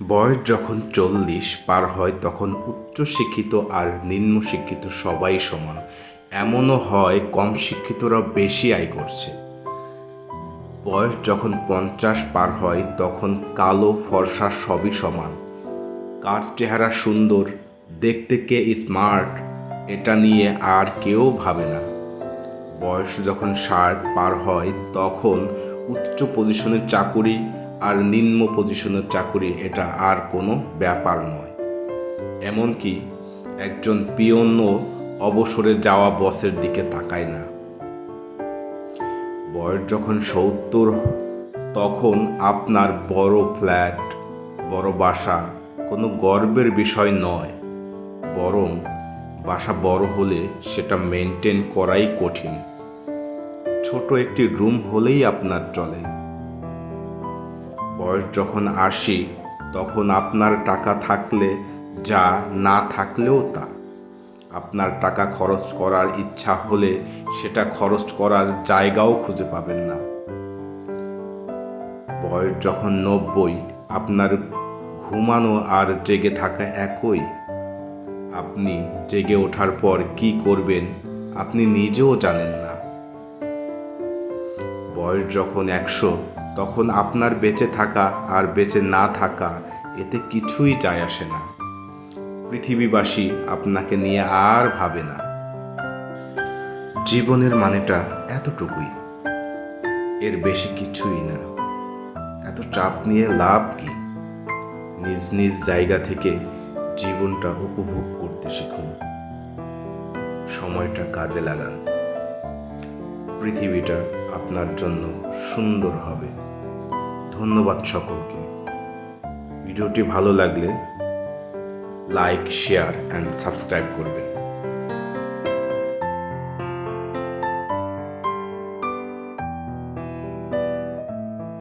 বয়স যখন চল্লিশ পার হয়, তখন উচ্চ শিক্ষিত আর নিম্ন শিক্ষিত সবাই সমান। এমনও হয় কম শিক্ষিতরা বেশি আয় করছে। বয়স যখন পঞ্চাশ পার হয়, তখন কালো ফর্সা সবই সমান। কার চেহারা সুন্দর, দেখতে কে স্মার্ট, এটা নিয়ে আর কেউ ভাবে না। বয়স যখন ষাট পার হয়, তখন উচ্চ পজিশনের চাকুরি আর নিম্ন পজিশনের চাকুরি এটা আর কোনো ব্যাপার নয়। এমনকি একজন পিয়নও অবসরে যাওয়া বসের দিকে তাকায় না। বয়স যখন সত্তর, তখন আপনার বড় ফ্ল্যাট, বড় বাসা কোনো গর্বের বিষয় নয়, বরং বাসা বড় হলে সেটা মেনটেন করাই কঠিন। ছোট একটি রুম হলেই আপনার চলে। বয়স যখন আসি তখন আপনার টাকা থাকলে যা না থাকলেও তা। আপনার টাকা খরচ করার ইচ্ছা হলে সেটা খরচ করার জায়গাও খুঁজে পাবেন না। বয়স যখন নব্বই, আপনার ঘুমানো আর জেগে থাকা একই। আপনি জেগে ওঠার পর কি করবেন আপনি নিজেও জানেন না। বয়স যখন একশো তখন আপনার বেঁচে থাকা আর বেঁচে না থাকা, এতে কিছুই যায় আসে না। পৃথিবীবাসী আপনাকে নিয়ে আর ভাবে না। জীবনের মানেটা এতটুকুই। এর বেশি কিছুই না। এত চাপ নিয়ে লাভ কি? নিজ নিজ জায়গা থেকে জীবনটা উপভোগ করতে শিখুন। সময়টা কাজে লাগান। পৃথিবীটা আপনার জন্য সুন্দর হবে। ধন্যবাদ সকলকে। ভিডিওটি ভালো লাগলে লাইক শেয়ার অ্যান্ড সাবস্ক্রাইব করবেন।